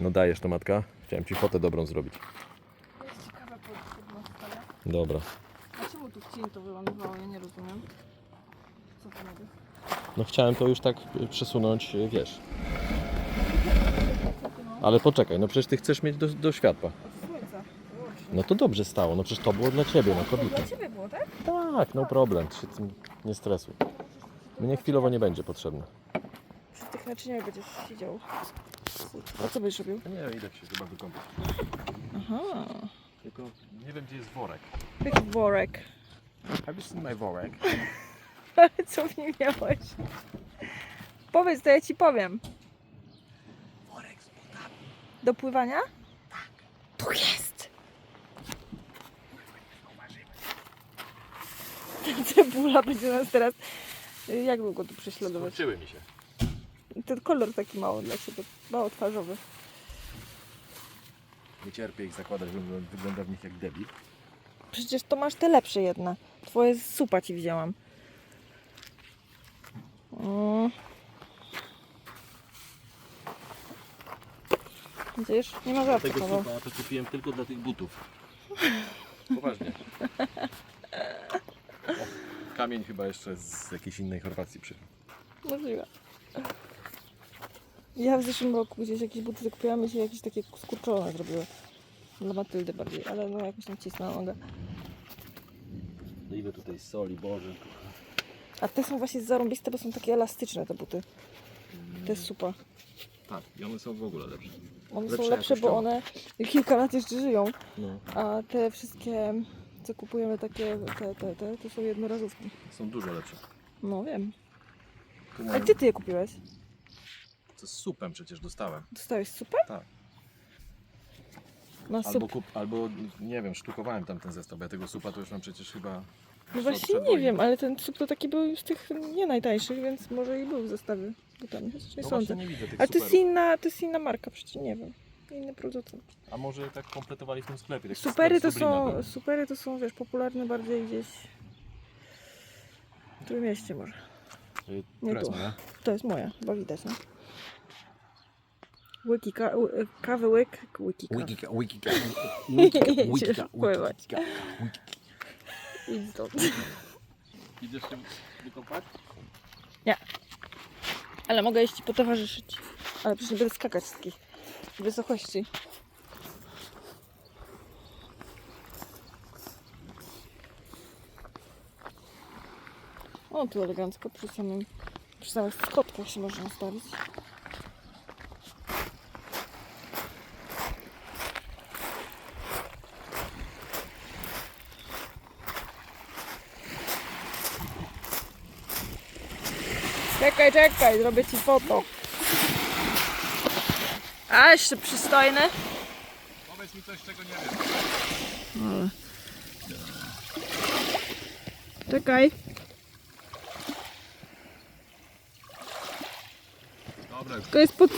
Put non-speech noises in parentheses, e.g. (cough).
No dajesz to matka. Chciałem ci fotę dobrą zrobić. Jest ciekawe pod, pod mostala. Dobra. A czemu tu cień to wylądowało? Ja nie rozumiem. Co to ma być? No chciałem to już tak y, przesunąć, y, wiesz. Ale poczekaj, no przecież ty chcesz mieć do, do światła. Od słońca. Wyłącznie. No to dobrze stało, no przecież to było dla ciebie, no To kobieta. dla ciebie było, tak? Tak, no problem, ty się tym nie stresuj. Mnie chwilowo nie będzie potrzebne. Przy tych naczyniach będziesz siedział. A co będziesz robił? Nie, idę się chyba wykąpać. Aha. Tylko nie wiem, gdzie jest worek. Jaki worek. Have you seen my worek? Ale co w nim miałeś? Powiedz, to ja ci powiem. Worek z butami. Do pływania? Tak. Tu jest! Cebula będzie nas teraz... Jak długo tu prześladować? Skurczyły mi się. Ten kolor taki mało dla ciebie, mało twarzowy. Nie cierpię ich zakładać, wygląda- wygląda w nich jak debil. Przecież to masz te lepsze jedna. Twoje z supa ci wzięłam. Mm. Widzisz? Nie ma żartu, Tego supa to kupiłem tylko dla tych butów. Poważnie. (laughs) O, kamień chyba jeszcze z jakiejś innej Chorwacji przyjechał. Możliwe. Ja w zeszłym roku gdzieś jakieś buty kupiłam i się jakieś takie skurczone zrobiły. Dla Matyldy bardziej, ale no jakoś tam cisnęła nogę. No ile tutaj soli, Boże. A te są właśnie zarąbiste, bo są takie elastyczne te buty. To jest super. Tak, i one są w ogóle lepsze. One są lepsze, bo one kilka lat jeszcze żyją. No, A te wszystkie, co kupujemy takie, te, te, te, to są jednorazówki. są dużo lepsze. No wiem. Tu A mają- gdzie ty je kupiłeś? Co z supem przecież dostałem. Dostałeś super? Tak. Na Albo, sup. kup, albo nie wiem, sztukowałem tam ten zestaw, bo ja tego supa to już mam przecież chyba... No właśnie nie wiem, ale ten sup to taki był z tych nie najtańszych, więc może i był w zestawie. Bo tam chociaż nie No sądzę. właśnie nie widzę tych Ale to jest, superów. inna, to jest inna marka, przecież nie wiem. Inny producent. A może tak kompletowali w tym sklepie. taki Supery to są, supery to są, wiesz, popularne bardziej gdzieś w tym mieście może. Y, Nie tu. To jest moja, chyba widać, no. Łyki, ka, ły- kawy łyk, łyki, kawy. Wikika, wikika, Idziesz pływać. Idź stąd. Idziesz się wykąpać? Ale mogę jeść ci potowarzyszyć. Ale przecież nie będę skakać z takich wysokości. O, tu elegancko przy samym, przy samych skotkach się można ustawić. Czekaj, czekaj, zrobię ci foto. A, jeszcze przystojny. Powiedz mi coś, czego nie wiem. Czekaj. Dobra, To jest pod.